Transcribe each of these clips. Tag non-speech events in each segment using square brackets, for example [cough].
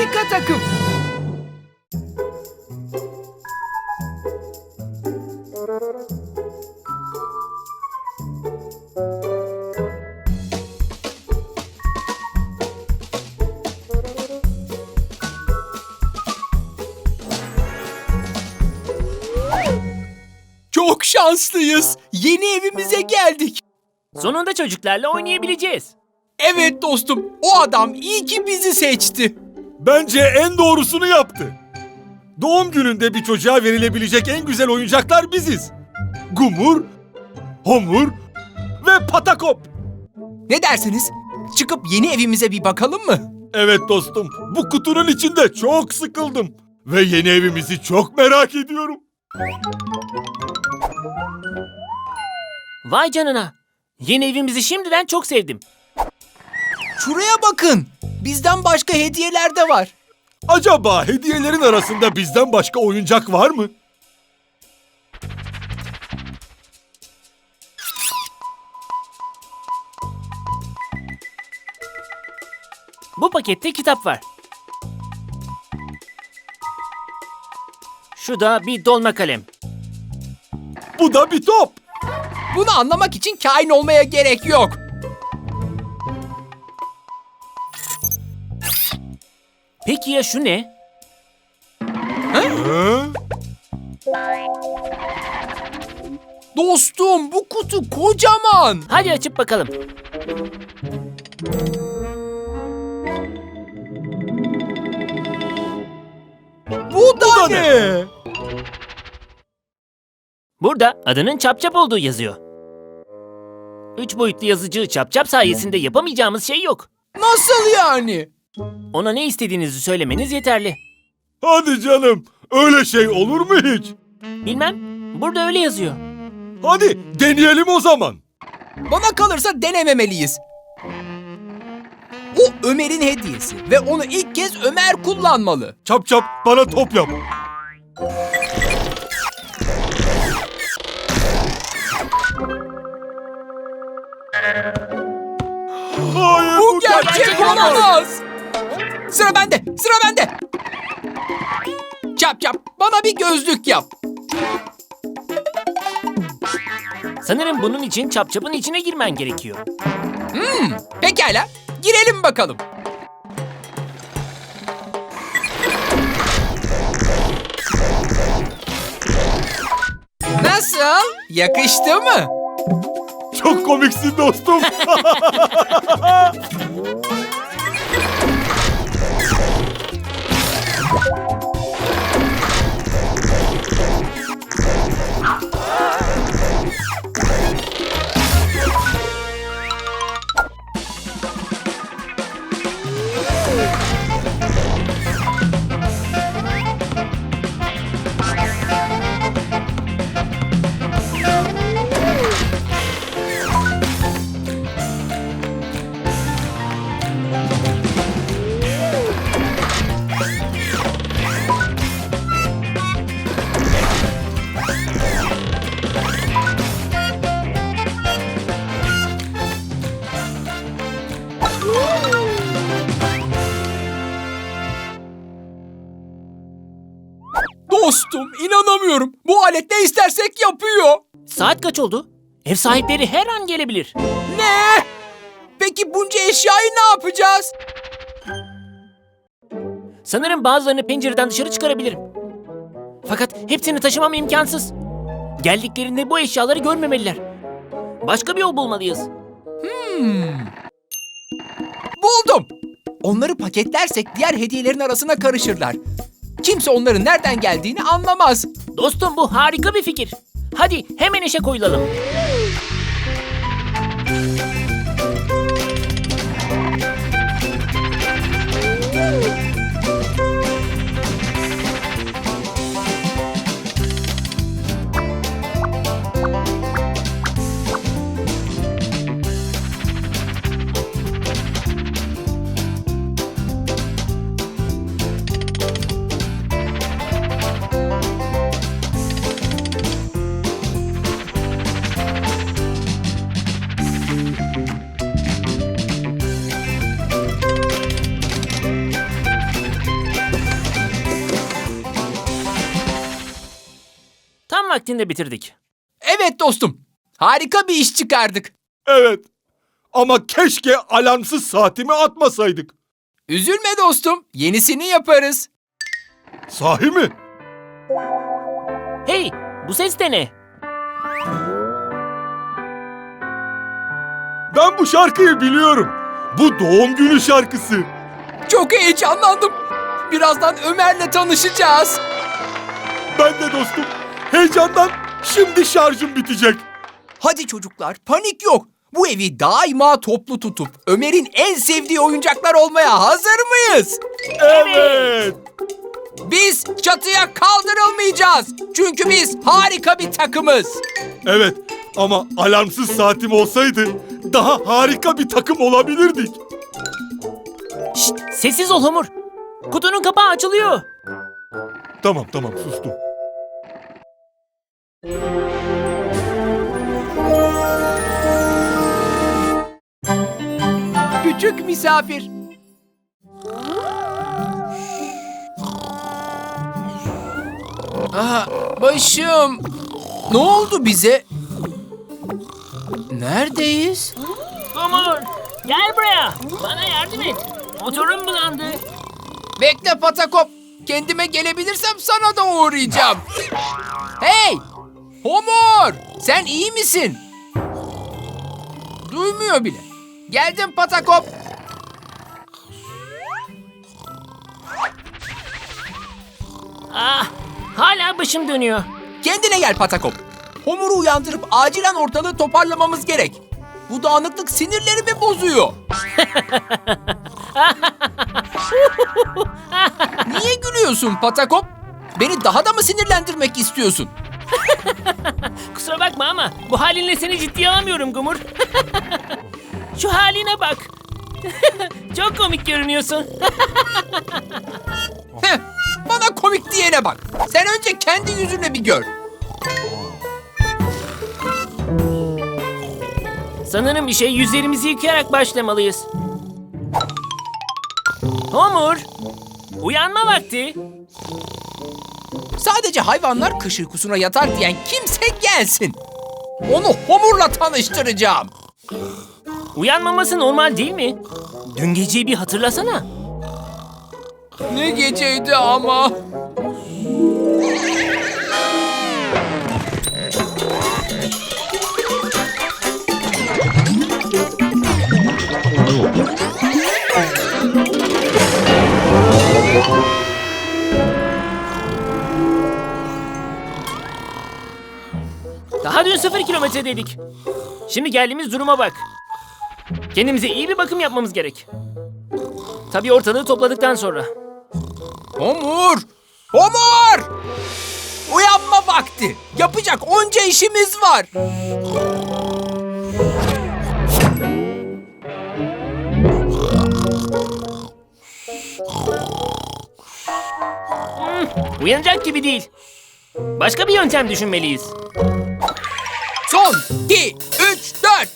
Harika takım. Çok şanslıyız. Yeni evimize geldik. Sonunda çocuklarla oynayabileceğiz. Evet dostum, o adam iyi ki bizi seçti. Bence en doğrusunu yaptı. Doğum gününde bir çocuğa verilebilecek en güzel oyuncaklar biziz. Gumur, homur ve patakop. Ne dersiniz? Çıkıp yeni evimize bir bakalım mı? Evet dostum, bu kutunun içinde çok sıkıldım. Ve yeni evimizi çok merak ediyorum. Vay canına. Yeni evimizi şimdiden çok sevdim. Şuraya bakın. Bizden başka hediyeler de var. Acaba hediyelerin arasında bizden başka oyuncak var mı? Bu pakette kitap var. Şu da bir dolma kalem. Bu da bir top. Bunu anlamak için kain olmaya gerek yok. Peki ya şu ne? Hı? Dostum bu kutu kocaman. Hadi açıp bakalım. Bu da, da ne? Burada adının çapçap olduğu yazıyor. Üç boyutlu yazıcı çapçap sayesinde yapamayacağımız şey yok. Nasıl yani? Ona ne istediğinizi söylemeniz yeterli. Hadi canım, öyle şey olur mu hiç? Bilmem, burada öyle yazıyor. Hadi deneyelim o zaman. Bana kalırsa denememeliyiz. O Ömer'in hediyesi ve onu ilk kez Ömer kullanmalı. Çap çap bana top yap. Hayır Bu gerçek olamaz. Sıra bende, sıra bende. Çap çap, bana bir gözlük yap. Sanırım bunun için çapçapın içine girmen gerekiyor. Pekala, girelim bakalım. Nasıl? Yakıştı mı? Çok komiksin. Dostum, [laughs] Yeah. İnanamıyorum. Bu alet ne istersek yapıyor. Saat kaç oldu? Ev sahipleri her an gelebilir. Ne? Peki bunca eşyayı ne yapacağız? Sanırım bazılarını pencereden dışarı çıkarabilirim. Fakat hepsini taşımam imkansız. Geldiklerinde bu eşyaları görmemeliler. Başka bir yol bulmalıyız. Buldum. Onları paketlersek diğer hediyelerin arasına karışırlar. Kimse onların nereden geldiğini anlamaz. Dostum bu harika bir fikir. Hadi hemen işe koyulalım. Vaktinde bitirdik. Evet dostum. Harika bir iş çıkardık. Evet. Ama keşke alarmsız saatimi atmasaydık. Üzülme dostum. Yenisini yaparız. Sahi mi? Hey, bu ses de ne? Ben bu şarkıyı biliyorum. Bu doğum günü şarkısı. Çok heyecanlandım. Birazdan Ömer'le tanışacağız. Ben de dostum. Heyecandan şimdi şarjım bitecek. Hadi çocuklar panik yok. Bu evi daima toplu tutup Ömer'in en sevdiği oyuncaklar olmaya hazır mıyız? Evet. Biz çatıya kaldırılmayacağız. Çünkü biz harika bir takımız. Evet ama alarmsız saatim olsaydı daha harika bir takım olabilirdik. Şşt, sessiz ol Homur. Kutunun kapağı açılıyor. Tamam tamam sustum. Küçük misafir. Aa, başım. Ne oldu bize? Neredeyiz? Homur, gel buraya. Bana yardım et. Motorum bulandı. Bekle Patakop. Kendime gelebilirsem sana da uğrayacağım. Hey! Homur! Sen iyi misin? Duymuyor bile. Geldim Patakop. Ah, hala başım dönüyor. Kendine gel Patakop. Homur'u uyandırıp acilen ortalığı toparlamamız gerek. Bu dağınıklık sinirlerimi bozuyor. [laughs] Niye gülüyorsun Patakop? Beni daha da mı sinirlendirmek istiyorsun? [laughs] Kusura bakma ama bu halinle seni ciddiye alamıyorum Gumur. [laughs] Şu haline bak. [laughs] Çok komik görünüyorsun. Heh, bana komik diyene bak. Sen önce kendi yüzünü bir gör. Sanırım işe yüzlerimizi yıkayarak başlamalıyız. Homur, uyanma vakti. Sadece hayvanlar kış uykusuna yatar diyen kimse gelsin. Onu Homur'la tanıştıracağım. Uyanmaması normal değil mi? Dün geceyi bir hatırlasana. Ne geceydi ama. Sıfır kilometredeydik. Şimdi geldiğimiz duruma bak. Kendimize iyi bir bakım yapmamız gerek. Tabii ortalığı topladıktan sonra. Homur! Homur! Uyanma vakti. Yapacak onca işimiz var. Uyanacak gibi değil. Başka bir yöntem düşünmeliyiz. Son, iki, üç, dört.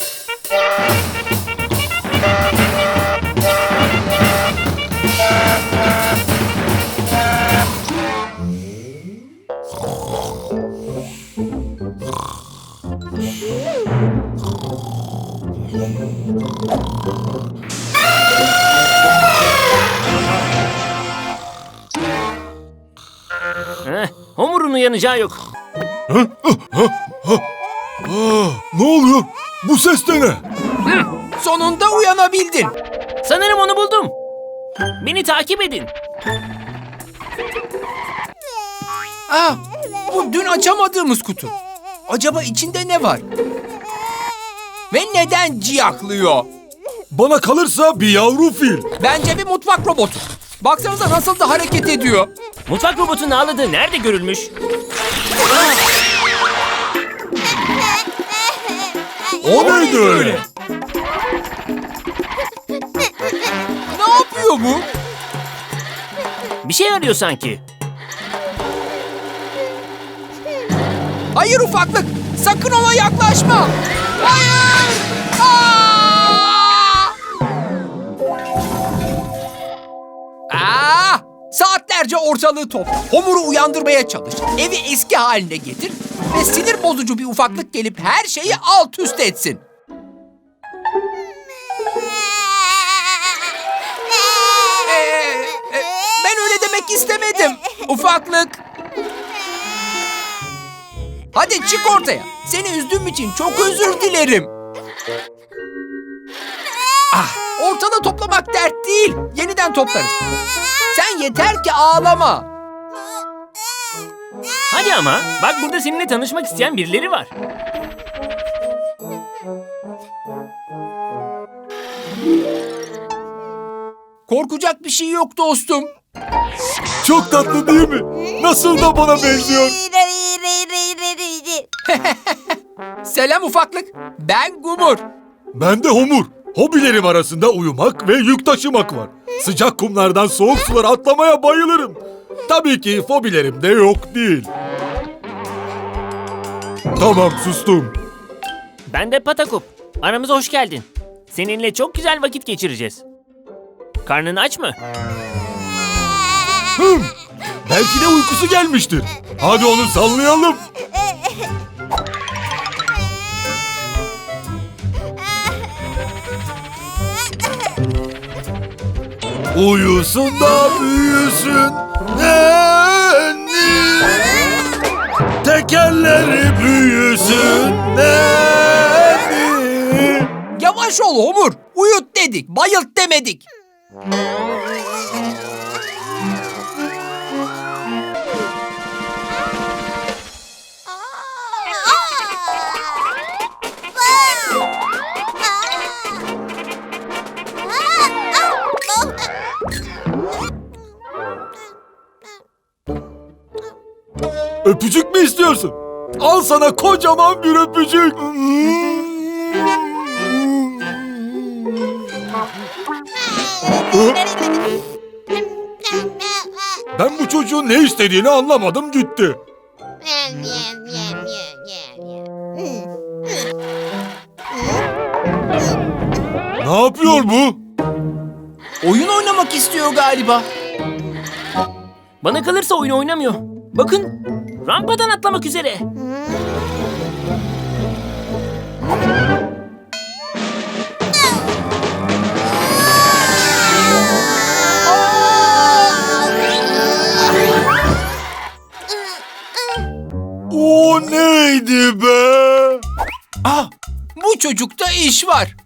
Heh, Homur'un uyanacağı yok. Oluyor? Bu ses de ne? Sonunda uyanabildin. Sanırım onu buldum. Beni takip edin. Aa, bu dün açamadığımız kutu. Acaba içinde ne var? Ve neden ciyaklıyor? Bana kalırsa bir yavru fil. Bence bir mutfak robotu. Baksanıza nasıl da hareket ediyor. Mutfak robotunun ağladığı nerede görülmüş? O neydi öyle? [laughs] Ne yapıyor bu? Bir şey arıyor sanki. Hayır ufaklık, sakın ona yaklaşma. Hayır! Aa! Saatlerce ortalığı topla. Homur'u uyandırmaya çalış. Evi eski haline getir. Ve sinir bozucu bir ufaklık gelip her şeyi alt üst etsin. Ee, e, ben öyle demek istemedim. Ufaklık. Hadi çık ortaya. Seni üzdüğüm için çok özür dilerim. Toplamak dert değil. Yeniden toplarız. Sen yeter ki ağlama. Hadi ama bak burada seninle tanışmak isteyen birileri var. Korkacak bir şey yok dostum. Çok tatlı değil mi? Nasıl da bana benziyor. [laughs] [laughs] Selam ufaklık. Ben Gumur. Ben de homur. Hobilerim arasında uyumak ve yük taşımak var. Sıcak kumlardan soğuk sulara atlamaya bayılırım. Tabii ki fobilerim de yok değil. Tamam sustum. Ben de Patakup. Aramıza hoş geldin. Seninle çok güzel vakit geçireceğiz. Karnın aç mı? Hım, belki de uykusu gelmiştir. Hadi onu sallayalım. Uyusun da büyüsün nenni Tekerleri büyüsün nenni Yavaş ol Homur. Uyut dedik, bayılt demedik. Öpücük mü istiyorsun? Al sana kocaman bir öpücük. Ben bu çocuğun ne istediğini anlamadım gitti. Ne yapıyor bu? Oyun oynamak istiyor galiba. Bana kalırsa oyun oynamıyor. Bakın rampadan atlamak üzere. O neydi be? Ah, bu çocukta iş var.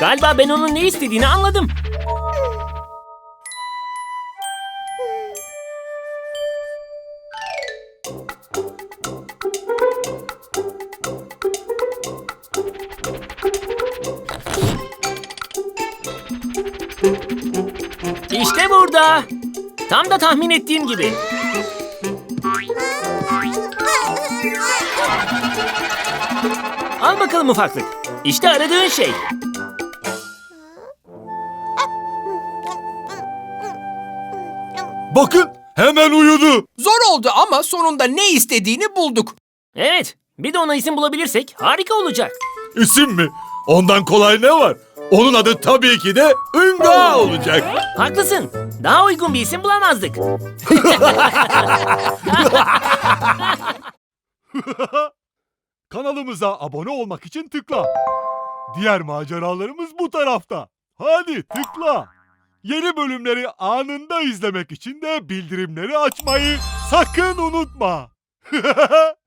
Galiba ben onun ne istediğini anladım. İşte burada. Tam da tahmin ettiğim gibi. Al bakalım ufaklık. İşte aradığın şey. Bakın hemen uyudu. Zor oldu ama sonunda ne istediğini bulduk. Evet, bir de ona isim bulabilirsek harika olacak. İsim mi? Ondan kolay ne var? Onun adı tabii ki de Ünga olacak. Haklısın. Daha uygun bir isim bulamazdık. [laughs] Kanalımıza abone olmak için tıkla. Diğer maceralarımız bu tarafta. Hadi tıkla. Yeni bölümleri anında izlemek için de bildirimleri açmayı sakın unutma. [laughs]